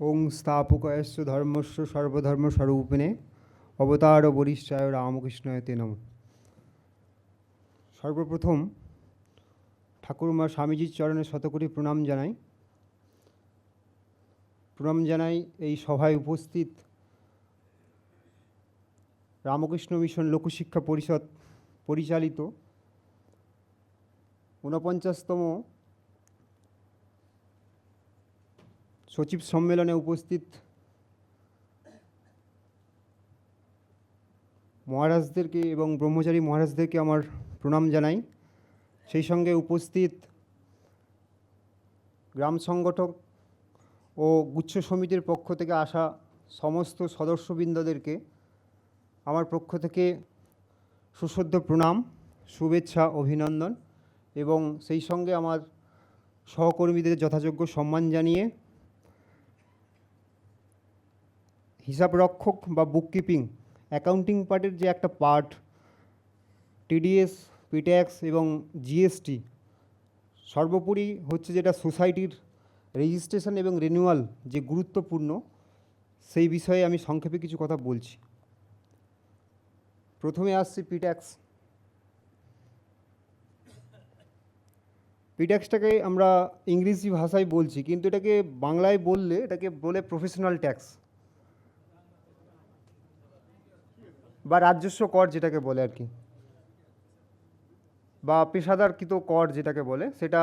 ওং স্থাপকয়স্য ধর্মস্য সর্বধর্ম স্বরূপিণে অবতার ও বরিষ্ঠায় রামকৃষ্ণয়তে নম। সর্বপ্রথম ঠাকুরমা স্বামীজির চরণে শতকোটি প্রণাম জানাই। প্রণাম জানাই এই সভায় উপস্থিত রামকৃষ্ণ মিশন লোকশিক্ষা পরিষদ পরিচালিত ঊনপঞ্চাশতম সচিব সম্মেলনে উপস্থিত মহারাজদেরকে এবং ব্রহ্মচারী মহারাজদেরকে আমার প্রণাম জানাই। সেই সঙ্গে উপস্থিত গ্রাম সংগঠক ও গুচ্ছ সমিতির পক্ষ থেকে আসা সমস্ত সদস্যবৃন্দদেরকে আমার পক্ষ থেকে সুসদ্য প্রণাম, শুভেচ্ছা, অভিনন্দন এবং সেই সঙ্গে আমার সহকর্মীদের যথাযোগ্য সম্মান জানিয়ে হিসাব রক্ষক বা বুককিপিং অ্যাকাউন্টিং পার্টের যে একটা পার্ট টিডিএস পিট্যাক্স এবং জিএসটি সর্বোপরি হচ্ছে যেটা সোসাইটির রেজিস্ট্রেশন এবং রিনিউয়াল যে গুরুত্বপূর্ণ, সেই বিষয়ে আমি সংক্ষেপে কিছু কথা বলছি। প্রথমে আসছি পিট্যাক্স পিট্যাক্সটাকে আমরা ইংরেজি ভাষায় বলছি, কিন্তু এটাকে বাংলায় বললে এটাকে বলে প্রফেশনাল ট্যাক্স বা রাজস্ব কর যেটাকে বলে আর কি। বা পেশাদারকৃত কর যেটাকে বলে, সেটা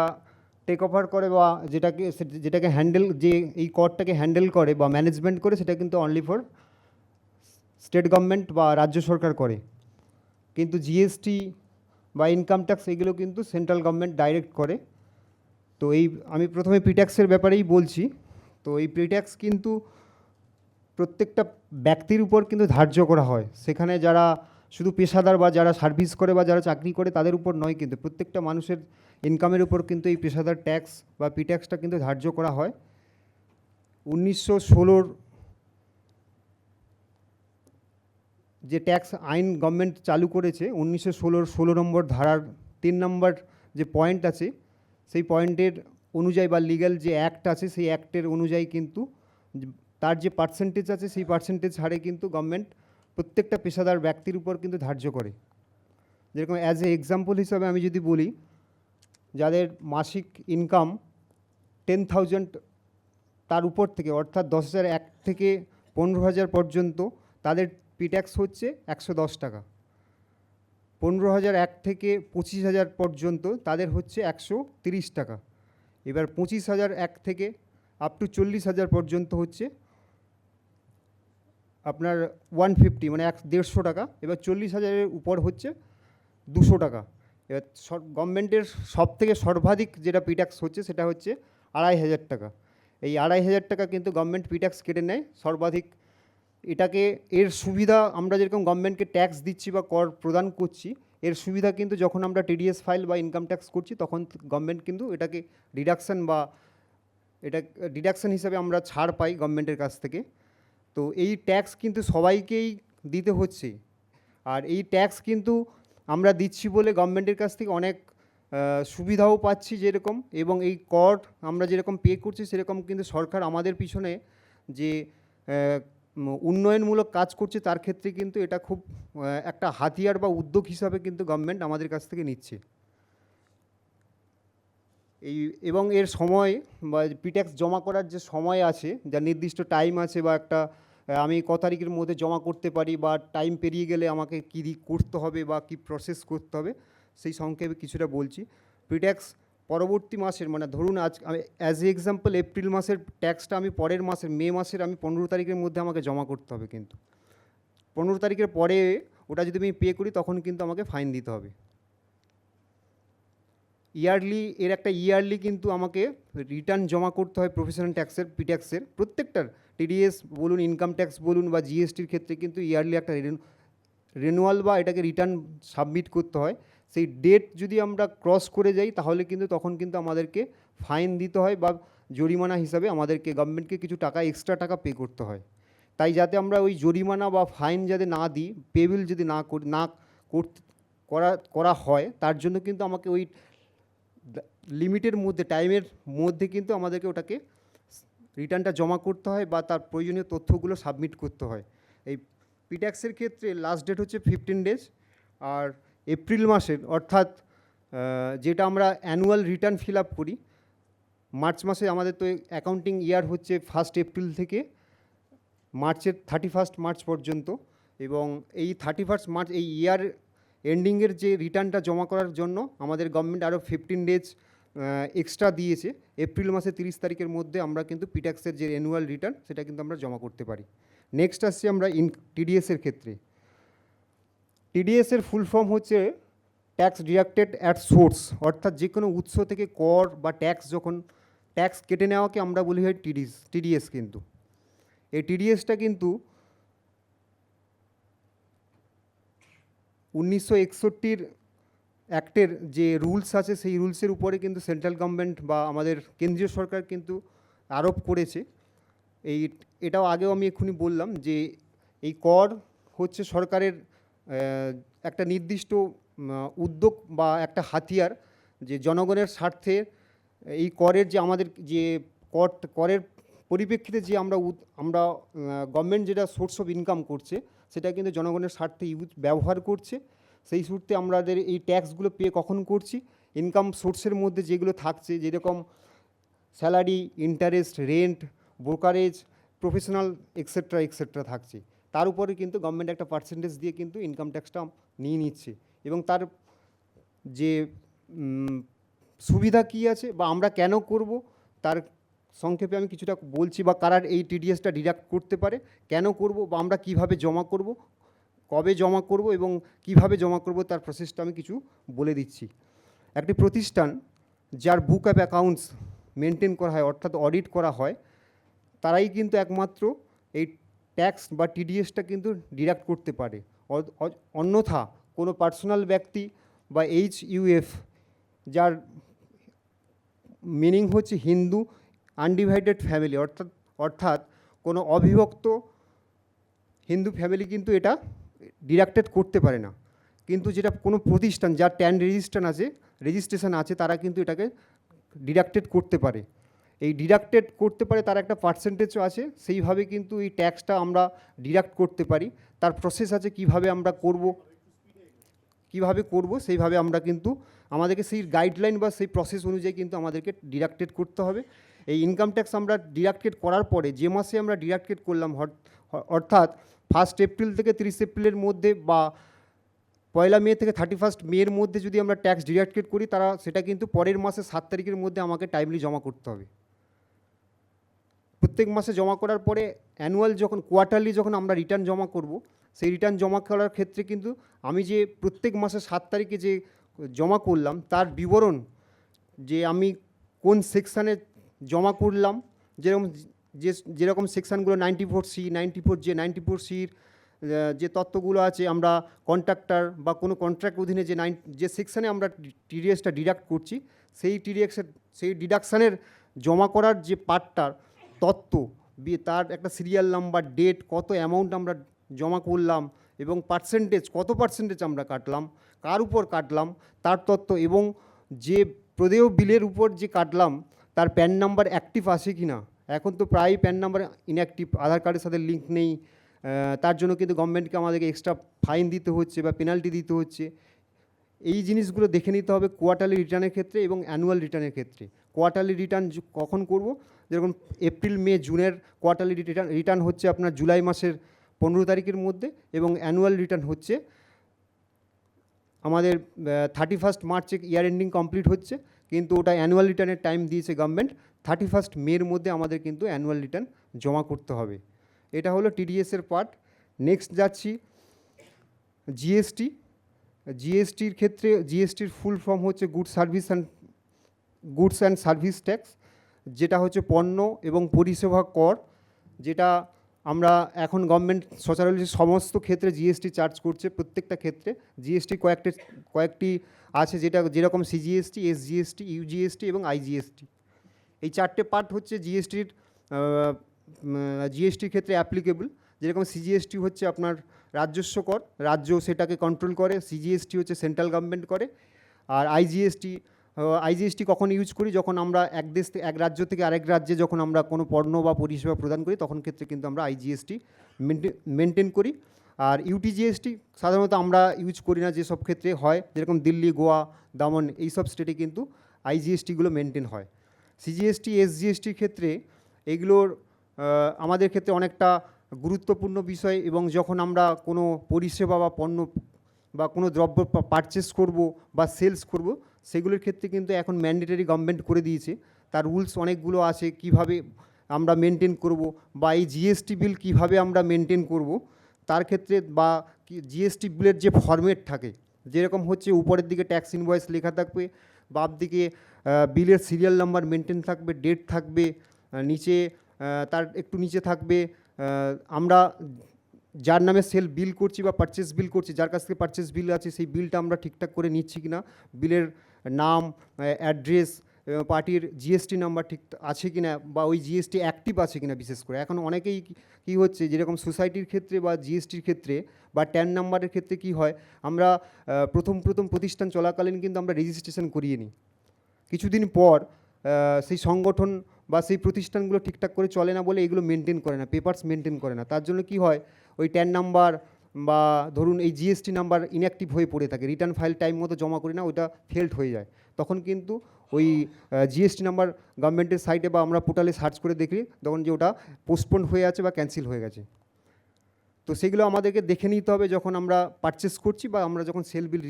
টেক ওভার করে বা যেটাকে যেটাকে হ্যান্ডেল যে এই করটাকে হ্যান্ডেল করে বা ম্যানেজমেন্ট করে, সেটা কিন্তু অনলি ফর স্টেট গভর্নমেন্ট বা রাজ্য সরকার করে। কিন্তু জিএসটি বা ইনকাম ট্যাক্স এগুলো কিন্তু সেন্ট্রাল গভর্নমেন্ট ডাইরেক্ট করে। তো এই, আমি প্রথমে পিট্যাক্সের ব্যাপারেই বলছি। তো এই প্রিট্যাক্স কিন্তু প্রত্যেকটা ব্যক্তির উপর কিন্তু ধার্য করা হয়। সেখানে যারা শুধু পেশাদার বা যারা সার্ভিস করে বা যারা চাকরি করে তাদের উপর নয় কিন্তু, প্রত্যেকটা মানুষের ইনকামের উপর কিন্তু এই পেশাদার ট্যাক্স বা পি ট্যাক্সটা কিন্তু ধার্য করা হয়। উনিশশো ষোলোর যে ট্যাক্স আইন গভর্নমেন্ট চালু করেছে, উনিশশো ষোলোর ষোলো নম্বর ধারার তিন নম্বর যে পয়েন্ট আছে, সেই পয়েন্টের অনুযায়ী বা লিগ্যাল যে অ্যাক্ট আছে, সেই অ্যাক্টের অনুযায়ী কিন্তু তার যে পার্সেন্টেজ আছে, সেই পার্সেন্টেজ হারে কিন্তু গভর্নমেন্ট প্রত্যেকটা পেশাদার ব্যক্তির উপর কিন্তু ধার্য করে। যেরকম অ্যাজ এ এক্সাম্পল হিসাবে আমি যদি বলি, যাদের মাসিক ইনকাম টেন থাউজেন্ড তার উপর থেকে, অর্থাৎ দশ হাজার এক থেকে পনেরো হাজার পর্যন্ত, তাদের পিট্যাক্স হচ্ছে একশো দশ টাকা। পনেরো হাজার এক থেকে পঁচিশ হাজার পর্যন্ত তাদের হচ্ছে একশো তিরিশ টাকা। এবার পঁচিশ হাজার এক থেকে আপ টু চল্লিশ হাজার পর্যন্ত হচ্ছে আপনার ওয়ান ফিফটি মানে এক দেড়শো টাকা। এবার চল্লিশ হাজারের উপর হচ্ছে দুশো টাকা। এবার গভর্নমেন্টের সব থেকে সর্বাধিক যেটা পিট্যাক্স হচ্ছে, সেটা হচ্ছে আড়াই হাজার টাকা। এই আড়াই হাজার টাকা কিন্তু গভর্নমেন্ট পিট্যাক্স কেটে নেয় সর্বাধিক। এটাকে এর সুবিধা আমরা যেরকম গভর্নমেন্টকে ট্যাক্স দিচ্ছি বা কর প্রদান করছি, এর সুবিধা কিন্তু যখন আমরা টিডিএস ফাইল বা ইনকাম ট্যাক্স করছি, তখন গভর্নমেন্ট কিন্তু এটাকে ডিডাকশন বা এটা ডিডাকশন হিসাবে আমরা ছাড় পাই গভর্নমেন্টের কাছ থেকে। তো এই ট্যাক্স কিন্তু সবাইকেই দিতে হচ্ছে। আর এই ট্যাক্স কিন্তু আমরা দিচ্ছি বলে গভর্নমেন্টের কাছ থেকে অনেক সুবিধাও পাচ্ছি যেরকম এবং এই কর আমরা যেরকম পে করছি সেরকম কিন্তু সরকার আমাদের পিছনে যে উন্নয়নমূলক কাজ করছে তার ক্ষেত্রে কিন্তু এটা খুব একটা হাতিয়ার বা উদ্যোগ হিসাবে কিন্তু গভর্নমেন্ট আমাদের কাছ থেকে নিচ্ছে। এই, এবং এর সময় বা পিট্যাক্স জমা করার যে সময় আছে, যা নির্দিষ্ট টাইম আছে বা একটা আমি ক তারিখের মধ্যে জমা করতে পারি বা টাইম পেরিয়ে গেলে আমাকে কী করতে হবে বা কী প্রসেস করতে হবে, সেই সংক্ষেপে কিছুটা বলছি। পিট্যাক্স পরবর্তী মাসের মানে ধরুন আজ অ্যাজ এ এক্সাম্পল এপ্রিল মাসের ট্যাক্সটা আমি পরের মাসের মে মাসের আমি পনেরো তারিখের মধ্যে আমাকে জমা করতে হবে কিন্তু। পনেরো তারিখের পরে ওটা যদি আমি পে করি, তখন কিন্তু আমাকে ফাইন দিতে হবে। ইয়ারলি এর একটা ইয়ারলি কিন্তু আমাকে রিটার্ন জমা করতে হয় প্রফেশনাল ট্যাক্সের পি ট্যাক্সের প্রত্যেকটার টিডিএস বলুন ইনকাম ট্যাক্স বলুন বা জিএসটির ক্ষেত্রে কিন্তু ইয়ারলি একটা রেনুয়াল বা এটাকে রিটার্ন সাবমিট করতে হয়। সেই ডেট যদি আমরা ক্রস করে যাই, তাহলে কিন্তু তখন কিন্তু আমাদেরকে ফাইন দিতে হয় বা জরিমানা হিসাবে আমাদেরকে গভর্নমেন্টকে কিছু টাকা এক্সট্রা টাকা পে করতে হয়। তাই যাতে আমরা ওই জরিমানা বা ফাইন যাতে না দিই পেবিল যদি না না করা করা হয়, তার জন্য কিন্তু আমাকে ওই লিমিটের মধ্যে, টাইমের মধ্যে কিন্তু আমাদেরকে ওটাকে রিটার্নটা জমা করতে হয় বা তার প্রয়োজনীয় তথ্যগুলো সাবমিট করতে হয়। এই পিট্যাক্সের ক্ষেত্রে লাস্ট ডেট হচ্ছে ফিফটিন ডেজ আর এপ্রিল মাসের, অর্থাৎ যেটা আমরা অ্যানুয়াল রিটার্ন ফিল আপ করি, মার্চ মাসে আমাদের তো অ্যাকাউন্টিং ইয়ার হচ্ছে ফার্স্ট এপ্রিল থেকে মার্চের থার্টি ফার্স্ট মার্চ পর্যন্ত এবং এই থার্টি ফার্স্ট মার্চ, এই ইয়ার এন্ডিংয়ের যে রিটার্নটা জমা করার জন্য আমাদের গভর্নমেন্ট আরও ফিফটিন ডেজ এক্সট্রা দিয়েছে। এপ্রিল মাসের তিরিশ তারিখের মধ্যে আমরা কিন্তু পিট্যাক্সের যে অ্যানুয়াল রিটার্ন সেটা কিন্তু আমরা জমা করতে পারি। নেক্সট আসছি আমরা ইন টিডিএসের ক্ষেত্রে। টিডিএসের ফুল ফর্ম হচ্ছে ট্যাক্স ডিডাক্টেড অ্যাট সোর্স অর্থাৎ যে কোনো উৎস থেকে কর বা ট্যাক্স যখন ট্যাক্স কেটে নেওয়াকে আমরা বলি হয় টিডিএস টিডিএস কিন্তু। এই টিডিএসটা কিন্তু উনিশশো একষট্টির অ্যাক্টের যে রুলস আছে, সেই রুলসের উপরে কিন্তু সেন্ট্রাল গভর্নমেন্ট বা আমাদের কেন্দ্রীয় সরকার কিন্তু আরোপ করেছে। এই, এটাও আগেও আমি এক্ষুনি বললাম যে এই কর হচ্ছে সরকারের একটা নির্দিষ্ট উদ্যোগ বা একটা হাতিয়ার যে জনগণের স্বার্থে এই করের যে আমাদের যে কর, করের পরিপ্রেক্ষিতে যে আমরা আমরা গভর্নমেন্ট যেটা সোর্স অফ ইনকাম করছে সেটা কিন্তু জনগণের স্বার্থে ইউজ ব্যবহার করছে। সেই সূত্রে আমাদের এই ট্যাক্সগুলো পে কখন করছি? ইনকাম সোর্সের মধ্যে যেগুলো থাকছে, যেরকম salary, interest, rent, brokerage, professional etcetera etcetera থাকছে। তার উপরে কিন্তু গভর্নমেন্ট একটা পার্সেন্টেজ দিয়ে কিন্তু ইনকাম ট্যাক্সটা নিয়ে নিচ্ছে। এবং তার যে সুবিধা কী আছে বা আমরা কেন করব, তার সংক্ষেপে আমি কিছুটা বলছি বা কারা এই টিডিএসটা ডিডাক্ট করতে পারে, কেন করব বা আমরা কীভাবে জমা করব, কবে জমা করব এবং কীভাবে জমা করব তার প্রসেসটা আমি কিছু বলে দিচ্ছি। একটি প্রতিষ্ঠান যার বুক অ্যাপ অ্যাকাউন্টস মেনটেন করা হয় অর্থাৎ অডিট করা হয়, তারাই কিন্তু একমাত্র এই ট্যাক্স বা টিডিএসটা কিন্তু ডিডাক্ট করতে পারে। অন্যথা কোনো পার্সোনাল ব্যক্তি বা এইচ ইউএফ যার মিনিং হচ্ছে হিন্দু আনডিভাইডেড ফ্যামিলি অর্থাৎ অর্থাৎ কোনো অবিভক্ত হিন্দু ফ্যামিলি কিন্তু এটা ডিডাক্টেড করতে পারে না। কিন্তু যেটা কোনো প্রতিষ্ঠান, যার ট্যান রেজিস্ট্রেশন আছে রেজিস্ট্রেশন আছে, তারা কিন্তু এটাকে ডিডাক্টেড করতে পারে। এই ডিডাক্টেড করতে পারে, তার একটা পার্সেন্টেজও আছে, সেইভাবে কিন্তু এই ট্যাক্সটা আমরা ডিডাক্ট করতে পারি। তার প্রসেস আছে, কীভাবে আমরা করব, কীভাবে করব, সেইভাবে আমরা কিন্তু আমাদেরকে সেই গাইডলাইন বা সেই প্রসেস অনুযায়ী কিন্তু আমাদেরকে ডিডাক্টেড করতে হবে। এই ইনকাম ট্যাক্স আমরা ডিডাক্টেড করার পরে যে মাসে আমরা ডিডাক্টেড করলাম অর্থাৎ ফার্স্ট এপ্রিল থেকে তিরিশ এপ্রিলের মধ্যে বা পয়লা মে থেকে থার্টি ফার্স্ট মের মধ্যে যদি আমরা ট্যাক্স ডিডাক্টেড করি, তারা সেটা কিন্তু পরের মাসে সাত তারিখের মধ্যে আমাকে টাইমলি জমা করতে হবে। প্রত্যেক মাসে জমা করার পরে অ্যানুয়াল যখন কোয়ার্টারলি যখন আমরা রিটার্ন জমা করব, সেই রিটার্ন জমা করার ক্ষেত্রে কিন্তু আমি যে প্রত্যেক মাসে সাত তারিখে যে জমা করলাম, তার বিবরণ যে আমি কোন সেকশানে জমা করলাম। যেরকম যে, যেরকম সেকশানগুলো ninety four C ninety four যে নাইনটি ফোর সির যে তত্ত্বগুলো আছে, আমরা কন্ট্রাক্টর বা কোনো কন্ট্রাক্ট অধীনে যে নাইন যে সেকশানে আমরা টিডিএসটা ডিডাক্ট করছি, সেই টিডিএক্সের সেই ডিডাকশানের জমা করার যে পার্টটার তত্ত্ব তার একটা সিরিয়াল নাম্বার ডেট কত অ্যামাউন্ট আমরা জমা করলাম এবং পার্সেন্টেজ কত পার্সেন্টেজ আমরা কাটলাম, কার উপর কাটলাম, তার তত্ত্ব এবং যে প্রদেয় বিলের উপর যে কাটলাম তার প্যান নাম্বার অ্যাক্টিভ আছে কি না এখন তো প্রায় প্যান নাম্বার ইনঅ্যাক্টিভ আধার কার্ডের সাথে লিঙ্ক নেই। তার জন্য কিন্তু গভর্নমেন্টকে আমাদেরকে এক্সট্রা ফাইন দিতে হচ্ছে বা পেনাল্টি দিতে হচ্ছে। এই জিনিসগুলো দেখে নিতে হবে কোয়ার্টারলি রিটার্নের ক্ষেত্রে এবং অ্যানুয়াল রিটার্নের ক্ষেত্রে। কোয়ার্টারলি রিটার্ন কখন করব? যেরকম এপ্রিল মে জুনের কোয়ার্টারলি রিটার্ন রিটার্ন হচ্ছে আপনার জুলাই মাসের পনেরো তারিখের মধ্যে এবং অ্যানুয়াল রিটার্ন হচ্ছে আমাদের থার্টি ফার্স্ট মার্চে ইয়ার এন্ডিং কমপ্লিট হচ্ছে। কিন্তু ওটা অ্যানুয়াল রিটার্নের টাইম দিয়েছে গভর্নমেন্ট থার্টি ফার্স্ট মের মধ্যে আমাদের কিন্তু অ্যানুয়াল রিটার্ন জমা করতে হবে। এটা হলো টিডিএসের পার্ট নেক্সট যাচ্ছি জিএসটি জিএসটির ক্ষেত্রে জিএসটির ফুল ফর্ম হচ্ছে good service and goods and service tax যেটা হচ্ছে পণ্য এবং পরিষেবা কর, যেটা আমরা এখন গভর্নমেন্ট সচরাচর সমস্ত ক্ষেত্রে জিএসটি চার্জ করছে প্রত্যেকটা ক্ষেত্রে জিএসটি কয়েকটি কয়েকটি আছে যেটা যেরকম সিজিএসটি এসজিএসটি ইউজিএসটি এবং আইজিএসটি এই চারটে পার্ট হচ্ছে জিএসটির জিএসটির ক্ষেত্রে অ্যাপ্লিকেবল যেরকম সিজিএসটি হচ্ছে আপনার রাজস্ব কর রাজ্য সেটাকে কন্ট্রোল করে সিজিএসটি হচ্ছে সেন্ট্রাল গভর্নমেন্ট করে আর আইজিএসটি আইজিএসটি কখন ইউজ করি? যখন আমরা এক দেশ থেকে এক রাজ্য থেকে আরেক রাজ্যে যখন আমরা কোনো পণ্য বা পরিষেবা প্রদান করি, তখন ক্ষেত্রে কিন্তু আমরা আইজিএসটি মেনটেন করি। আর ইউটিজিএসটি সাধারণত আমরা ইউজ করি না যেসব ক্ষেত্রে হয়। যেরকম দিল্লি, গোয়া, দামন, এইসব স্টেটে কিন্তু আইজিএসটিগুলো মেনটেন হয়। সিজিএসটি এসজিএসটির ক্ষেত্রে এগুলোর আমাদের ক্ষেত্রে অনেকটা গুরুত্বপূর্ণ বিষয় এবং যখন আমরা কোনো পরিষেবা বা পণ্য বা কোনো দ্রব্য পারচেস করব বা সেলস করব সেগুলোর ক্ষেত্রে কিন্তু এখন ম্যান্ডেটারি গভর্নমেন্ট করে দিয়েছে। তার রুলস অনেকগুলো আছে, কীভাবে আমরা মেনটেন করব বা এই জিএসটি বিল কীভাবে আমরা মেনটেন করব। তার ক্ষেত্রে বা জিএসটি বিলের যে ফরম্যাট থাকে, যেরকম হচ্ছে উপরের দিকে ট্যাক্স ইনভয়েস লেখা থাকবে বাম দিকে বিলের সিরিয়াল নাম্বার মেনটেন থাকবে ডেট থাকবে নিচে তার একটু নিচে থাকবে আমরা যার নামে সেল বিল করছি বা পারচেস বিল করছি, যার কাছ থেকে পারচেস বিল আছে, সেই বিলটা আমরা ঠিকঠাক করে নিচ্ছি কিনা বিলের নাম অ্যাড্রেস পার্টির জিএসটি নাম্বার ঠিক আছে কি না বা ওই জিএসটি অ্যাক্টিভ আছে কি না বিশেষ করে। এখন অনেকেই কি- হচ্ছে যেরকম সোসাইটির ক্ষেত্রে বা জিএসটির ক্ষেত্রে বা ট্যান নাম্বারের ক্ষেত্রে কি হয়, আমরা প্রথম প্রথম প্রতিষ্ঠান চলাকালীন কিন্তু আমরা রেজিস্ট্রেশন করিয়ে নিই। কিছুদিন পর সেই সংগঠন বা সেই প্রতিষ্ঠানগুলো ঠিকঠাক করে চলে না বলে এগুলো মেনটেন করে না পেপারস মেনটেন করে না। তার জন্য কি হয়, ওই ট্যান নাম্বার বা ধরুন এই জিএসটি নাম্বার ইনঅ্যাক্টিভ হয়ে পড়ে থাকে রিটার্ন ফাইল টাইম মতো জমা করি না, ওইটা ফেল্ড হয়ে যায়। তখন কিন্তু ওই জিএসটি নাম্বার গভর্নমেন্টের সাইটে বা আমরা পোর্টালে সার্চ করে দেখি, তখন যে ওটা পোস্টপোন্ড হয়ে আছে বা ক্যান্সেল হয়ে গেছে। তো সেগুলো আমাদেরকে দেখে নিতে হবে যখন আমরা পারচেস করছি বা আমরা যখন sale bill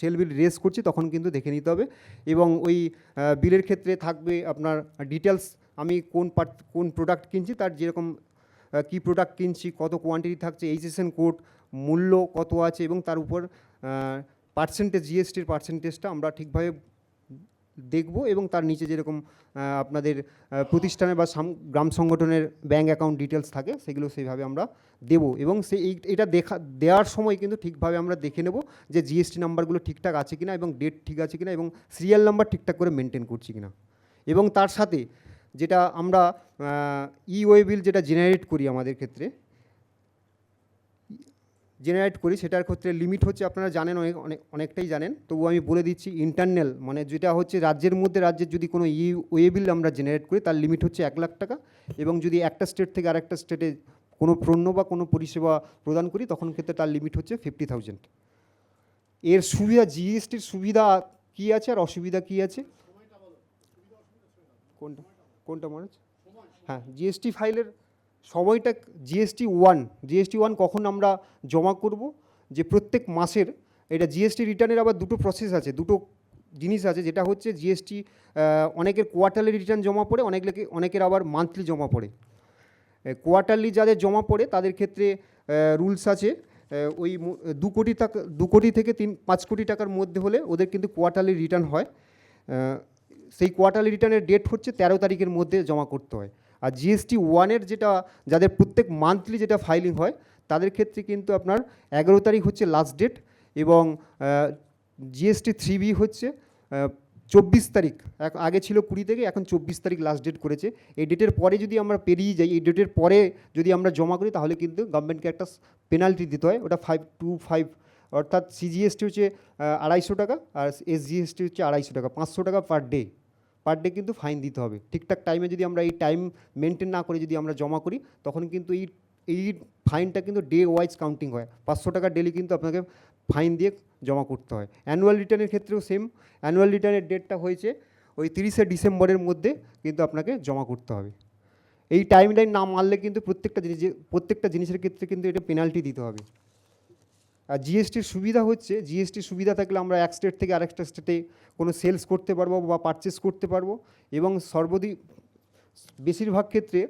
sale bill raise করছি, তখন কিন্তু দেখে নিতে হবে। এবং ওই বিলের ক্ষেত্রে থাকবে আপনার ডিটেলস আমি কোন কোন প্রোডাক্ট কিনছি, তার যেরকম কী প্রোডাক্ট কিনছি, কত কোয়ান্টিটি থাকছে এইচএসএন কোড মূল্য কত আছে এবং তার উপর পার্সেন্টেজ জিএসটির পার্সেন্টেজটা আমরা ঠিকভাবে দেখব এবং তার নিচে যেরকম আপনাদের আহ, প্রতিষ্ঠানের বা গ্রাম সংগঠনের ব্যাঙ্ক অ্যাকাউন্ট ডিটেলস থাকে সেগুলো সেইভাবে আমরা দেবো এবং সেই এটা দেখা দেওয়ার সময় কিন্তু ঠিকভাবে আমরা দেখে নেব যে জিএসটি নাম্বারগুলো ঠিকঠাক আছে কিনা এবং ডেট ঠিক আছে কিনা এবং সিরিয়াল নাম্বার ঠিকঠাক করে মেনটেন করছি কিনা। এবং তার সাথে যেটা আমরা ই ওয়ে বিল যেটা জেনারেট করি আমাদের ক্ষেত্রে জেনারেট করি, সেটার ক্ষেত্রে লিমিট হচ্ছে, আপনারা জানেন অনেক অনেক, অনেকটাই জানেন। তবু আমি বলে দিচ্ছি ইন্টারনাল মানে যেটা হচ্ছে রাজ্যের মধ্যে, রাজ্যের যদি কোনো ই ওয়ে বিল আমরা জেনারেট করি, তার লিমিট হচ্ছে এক লাখ টাকা। এবং যদি একটা স্টেট থেকে আরেকটা স্টেটে কোনো পণ্য বা কোনো পরিষেবা প্রদান করি, তখন ক্ষেত্রে তার লিমিট হচ্ছে ফিফটি থাউজেন্ড এর সুবিধা জিএসটির সুবিধা কী আছে আর অসুবিধা কী আছে? কোনটা? কোনটা মনে হ্যাঁ জিএসটি ফাইলের সময়টা জিএসটি ওয়ান জিএসটি ওয়ান কখন আমরা জমা করব? যে প্রত্যেক মাসের এটা জিএসটি রিটার্নের আবার দুটো প্রসেস আছে, দুটো জিনিস আছে। যেটা হচ্ছে জিএসটি অনেকের কোয়ার্টারলি রিটার্ন জমা পড়ে অনেক অনেকের আবার মান্থলি জমা পড়ে। কোয়ার্টারলি যাদের জমা পড়ে, তাদের ক্ষেত্রে রুলস আছে। ওই দু কোটি টাকা, দু কোটি থেকে তিন, পাঁচ কোটি টাকার মধ্যে হলে ওদের কিন্তু কোয়ার্টারলি রিটার্ন হয়। সেই কোয়ার্টারলি রিটার্নের ডেট হচ্ছে তেরো তারিখের মধ্যে জমা করতে হয়। আর জিএসটি ওয়ানের যেটা, যাদের প্রত্যেক মান্থলি যেটা ফাইলিং হয়, তাদের ক্ষেত্রে কিন্তু আপনার এগারো তারিখ হচ্ছে লাস্ট ডেট এবং জিএসটি থ্রি বি হচ্ছে চব্বিশ তারিখ। আগে ছিল কুড়ি থেকে, এখন চব্বিশ তারিখ লাস্ট ডেট করেছে। এই ডেটের পরে যদি আমরা পেরিয়ে যাই, এই ডেটের পরে যদি আমরা জমা করি, তাহলে কিন্তু গভর্নমেন্টকে একটা পেনাল্টি দিতে হয়। ওটা ফাইভ টু ফাইভ অর্থাৎ সিজিএসটি হচ্ছে আড়াইশো টাকা আর এস এসজিএসটি হচ্ছে আড়াইশো টাকা, পাঁচশো টাকা পার ডে পার ডে কিন্তু ফাইন দিতে হবে। ঠিকঠাক টাইমে যদি আমরা এই টাইম মেনটেন না করে যদি আমরা জমা করি, তখন কিন্তু এই এই ফাইনটা কিন্তু ডে ওয়াইজ কাউন্টিং হয়। পাঁচশো টাকা ডেলি কিন্তু আপনাকে ফাইন দিয়ে জমা করতে হয়। অ্যানুয়াল রিটার্নের ক্ষেত্রেও সেম অ্যানুয়াল রিটার্নের ডেটটা হয়েছে ওই তিরিশে ডিসেম্বরের মধ্যে কিন্তু আপনাকে জমা করতে হবে। এই টাইম লাইন না মানলে কিন্তু প্রত্যেকটা জিনিস, প্রত্যেকটা জিনিসের ক্ষেত্রে কিন্তু এটা পেনাল্টি দিতে হবে। আর জিএসটির সুবিধা হচ্ছে জিএসটির সুবিধা থাকলে আমরা এক স্টেট থেকে আরেকটা স্টেটে কোনো সেলস করতে পারব বা পারচেস করতে পারব এবং সর্বদি, বেশিরভাগ ক্ষেত্রে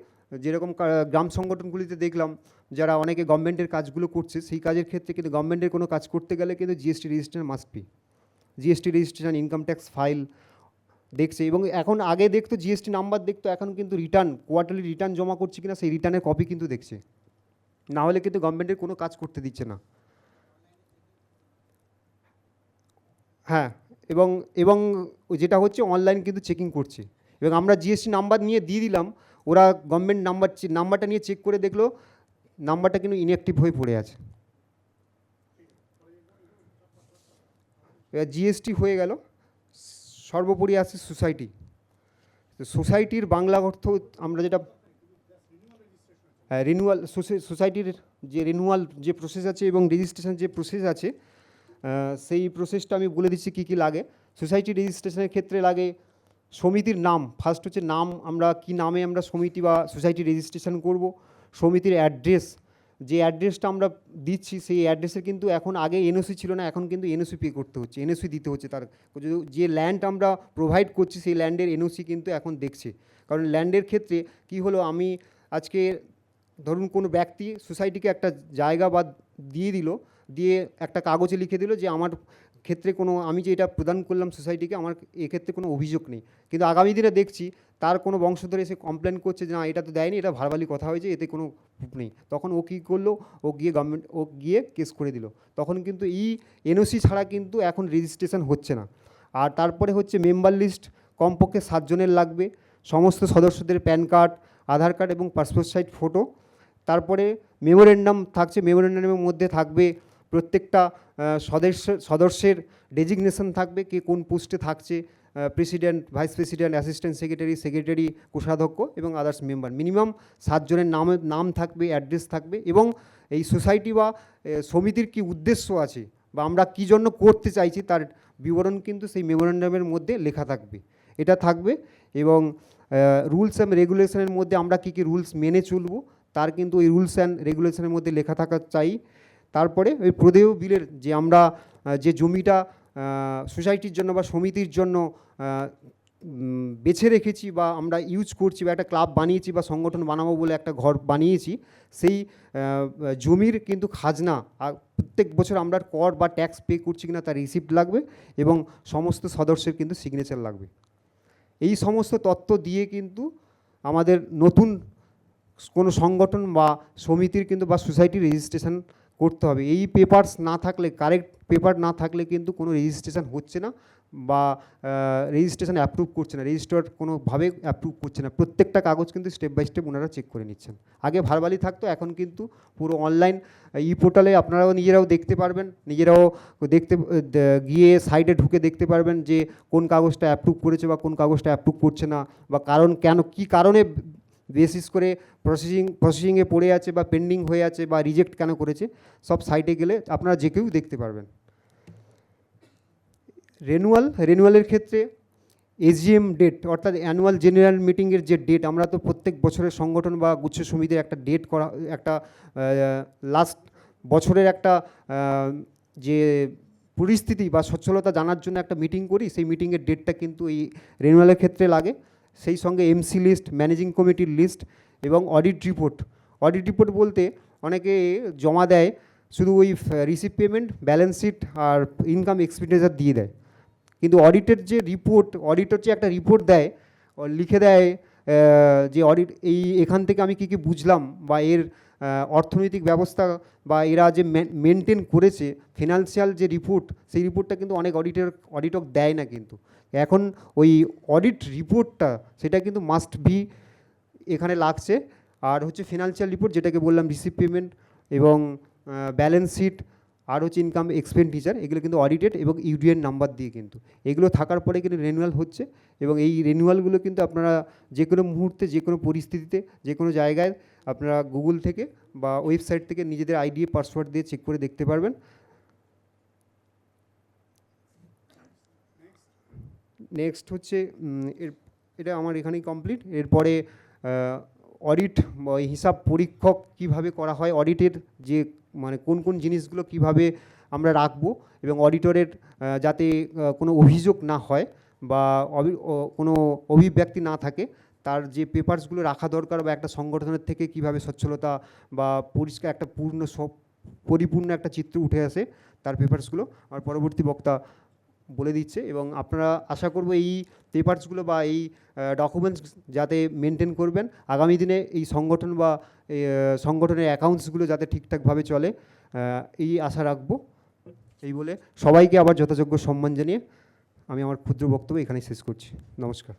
যেরকম গ্রাম সংগঠনগুলিতে দেখলাম যারা অনেকে গভর্নমেন্টের কাজগুলো করছে, সেই কাজের ক্ষেত্রে কিন্তু গভর্নমেন্টের কোনো কাজ করতে গেলে কিন্তু GST registration must be GST registration income tax file দেখছে এবং এখন আগে দেখতো জিএসটি নাম্বার দেখতো, এখন কিন্তু রিটার্ন কোয়ার্টারলি রিটার্ন জমা করছে কিনা সেই রিটার্নের কপি কিন্তু দেখছে। না হলে কিন্তু গভর্নমেন্টের কোনো কাজ করতে দিচ্ছে না। হ্যাঁ এবং এবং যেটা হচ্ছে অনলাইন কিন্তু চেকিং করছে। এবং আমরা জিএসটি নাম্বার নিয়ে দিয়ে দিলাম, ওরা গভর্নমেন্ট নাম্বার নাম্বারটা নিয়ে চেক করে দেখল নাম্বারটা কিন্তু ইনঅ্যাক্টিভ হয়ে পড়ে আছে। জিএসটি হয়ে গেল, সর্বোপরি আছে সোসাইটি সোসাইটির বাংলা অর্থ আমরা যেটা রিনুয়াল সোসাইটির যে রিনুয়াল যে প্রসেস আছে এবং রেজিস্ট্রেশন যে প্রসেস আছে সেই প্রসেসটা আমি বলে দিচ্ছি কী কী লাগে। সোসাইটি রেজিস্ট্রেশনের ক্ষেত্রে লাগে, সমিতির নাম ফার্স্ট হচ্ছে নাম, আমরা কি নামে আমরা সমিতি বা সোসাইটি রেজিস্ট্রেশন করব, সমিতির অ্যাড্রেস যে অ্যাড্রেসটা আমরা দিচ্ছি, সেই অ্যাড্রেসের কিন্তু এখন আগে এনওসি ছিল না, এখন কিন্তু এনওসি পে করতে হচ্ছে এনওসি দিতে হচ্ছে তার। যে- ল্যান্ড আমরা প্রোভাইড করছি, সেই ল্যান্ডের এনওসি কিন্তু এখন দেখছে। কারণ ল্যান্ডের ক্ষেত্রে কি হলো, আমি আজকে ধরুন কোনো ব্যক্তি সোসাইটিকে একটা জায়গা বা দিয়ে দিল দিয়ে একটা কাগজে লিখে দিল যে আমার ক্ষেত্রে কোনো, আমি যে এটা প্রদান করলাম সোসাইটিকে আমার এক্ষেত্রে কোনো অভিযোগ নেই। কিন্তু আগামী দিনে দেখছি, তার কোনো বংশধর এসে কমপ্লেন করছে যে, না, এটা তো দেয়নি, এটা ভারবালি কথা হয়েছে, এতে কোনো নেই। তখন ও কী করল? ও গিয়ে গভর্নমেন্ট ও গিয়ে কেস করে দিল। তখন কিন্তু এই এনওসি ছাড়া কিন্তু এখন রেজিস্ট্রেশন হচ্ছে না। আর তারপরে হচ্ছে মেম্বার লিস্ট কমপক্ষে সাতজনের লাগবে। সমস্ত সদস্যদের প্যান কার্ড, আধার কার্ড এবং পাসপোর্ট সাইজ ফটো তারপরে মেমোরেন্ডাম থাকছে মেমোরেন্ডামের মধ্যে থাকবে প্রত্যেকটা সদস্য, সদস্যের ডেজিগনেশন থাকবে কে কোন পোস্টে থাকছে president vice president assistant secretary secretary কোষাধ্যক্ষ এবং আদার্স মেম্বার মিনিমাম সাতজনের নামে, নাম থাকবে অ্যাড্রেস থাকবে এবং এই সোসাইটি বা সমিতির কি উদ্দেশ্য আছে বা আমরা কী জন্য করতে চাইছি তার বিবরণ কিন্তু সেই মেমোরেন্ডামের মধ্যে লেখা থাকবে। এটা থাকবে এবং রুলস অ্যান্ড রেগুলেশনের মধ্যে আমরা কী কী রুলস মেনে চলবো তার কিন্তু ওই রুলস অ্যান্ড রেগুলেশনের মধ্যে লেখা থাকা চাই। তারপরে ওই প্রদেয় বিলের যে আমরা যে জমিটা সোসাইটির জন্য বা সমিতির জন্য বেছে রেখেছি বা আমরা ইউজ করছি বা একটা ক্লাব বানিয়েছি বা সংগঠন বানাবো বলে একটা ঘর বানিয়েছি, সেই জমির কিন্তু খাজনা প্রত্যেক বছর আমরা কর বা ট্যাক্স পে করছি কিনা তার রিসিপ্ট লাগবে এবং সমস্ত সদস্যের কিন্তু সিগনেচার লাগবে। এই সমস্ত তত্ত্ব দিয়ে কিন্তু আমাদের নতুন কোনো সংগঠন বা সমিতির কিন্তু বা সোসাইটির রেজিস্ট্রেশন করতে হবে। এই পেপারস না থাকলে কারেক্ট পেপার না থাকলে কিন্তু কোনো রেজিস্ট্রেশন হচ্ছে না বা রেজিস্ট্রেশন অ্যাপ্রুভ করছে না। রেজিস্টার কোনোভাবে অ্যাপ্রুভ করছে না। প্রত্যেকটা কাগজ কিন্তু স্টেপ বাই স্টেপ ওনারা চেক করে নিচ্ছেন। আগে ভারবালি থাকতো, এখন কিন্তু পুরো অনলাইন ই পোর্টালে আপনারাও নিজেরাও দেখতে পারবেন। নিজেরাও দেখতে, গিয়ে সাইডে ঢুকে দেখতে পারবেন যে কোন কাগজটা অ্যাপ্রুভ করেছে বা কোন কাগজটা অ্যাপ্রুভ করছে না বা কারণ, কেন, কি কারণে বেসিস করে প্রসেসিং প্রসেসিংয়ে পড়ে আছে বা পেন্ডিং হয়ে আছে বা রিজেক্ট কেন করেছে, সব সাইটে গেলে আপনারা যে কেউ দেখতে পারবেন। রেনুয়াল রেনুয়ালের ক্ষেত্রে এজিএম ডেট অর্থাৎ অ্যানুয়াল জেনারেল মিটিংয়ের যে ডেট আমরা তো প্রত্যেক বছরের সংগঠন বা গুচ্ছ সমিতির একটা ডেট করা, একটা লাস্ট বছরের একটা যে পরিস্থিতি বা সচ্ছলতা জানার জন্য একটা মিটিং করি, সেই মিটিংয়ের ডেটটা কিন্তু এই রেনুয়ালের ক্ষেত্রে লাগে। সেই সঙ্গে এমসি লিস্ট ম্যানেজিং কমিটির লিস্ট এবং অডিট রিপোর্ট অডিট রিপোর্ট বলতে অনেকে জমা দেয়, শুধু ওই রিসিভ পেমেন্ট ব্যালেন্স শিট আর ইনকাম এক্সপেন্ডিচার দিয়ে দেয়। কিন্তু অডিটের যে রিপোর্ট অডিটর যে একটা রিপোর্ট দেয় লিখে দেয় যে অডিট এই এখান থেকে আমি কী কী বুঝলাম বা এর অর্থনৈতিক ব্যবস্থা বা এরা যে মেনটেন করেছে ফিনান্সিয়াল যে রিপোর্ট সেই রিপোর্টটা কিন্তু অনেক অডিটর অডিটক দেয় না কিন্তু। এখন ওই অডিট রিপোর্টটা সেটা কিন্তু মাস্ট বি এখানে লাগছে। আর হচ্ছে ফিনান্সিয়াল রিপোর্ট যেটাকে বললাম রিসিভ পেমেন্ট এবং ব্যালেন্স শিট আর হচ্ছে ইনকাম এক্সপেন্ডিচার এগুলো কিন্তু অডিটেড এবং ইউডিএন নাম্বার দিয়ে কিন্তু। এগুলো থাকার পরে কিন্তু রেনুয়াল হচ্ছে এবং এই রেনুয়ালগুলো কিন্তু আপনারা যে কোনো মুহূর্তে যে কোনো পরিস্থিতিতে যে কোনো জায়গায় আপনারা গুগল থেকে বা ওয়েবসাইট থেকে নিজেদের আইডি পাসওয়ার্ড দিয়ে চেক করে দেখতে পারবেন। নেক্সট হচ্ছে এর, এটা আমার এখানেই কমপ্লিট এরপরে অডিট হিসাব পরীক্ষক কীভাবে করা হয় অডিটের যে মানে কোন কোন জিনিসগুলো কীভাবে আমরা রাখব এবং অডিটরের যাতে কোনো অভিযোগ না হয় বা কোনো অভিব্যক্তি না থাকে তার যে পেপারসগুলো রাখা দরকার বা একটা সংগঠনের থেকে কীভাবে সচ্ছলতা বা পরিষ্কার একটা পূর্ণ সব, পরিপূর্ণ একটা চিত্র উঠে আসে তার পেপারসগুলো আমার পরবর্তী বক্তা বলে দিচ্ছে এবং আপনারা আশা করব এই পেপারসগুলো বা এই ডকুমেন্টস যাতে মেনটেন করবেন। আগামী দিনে এই সংগঠন বা সংগঠনের অ্যাকাউন্টসগুলো যাতে ঠিকঠাকভাবে চলে এই আশা রাখব। এই বলে সবাইকে আবার যথাযোগ্য সম্মান জানিয়ে আমি আমার ক্ষুদ্র বক্তব্য এখানেই শেষ করছি। নমস্কার।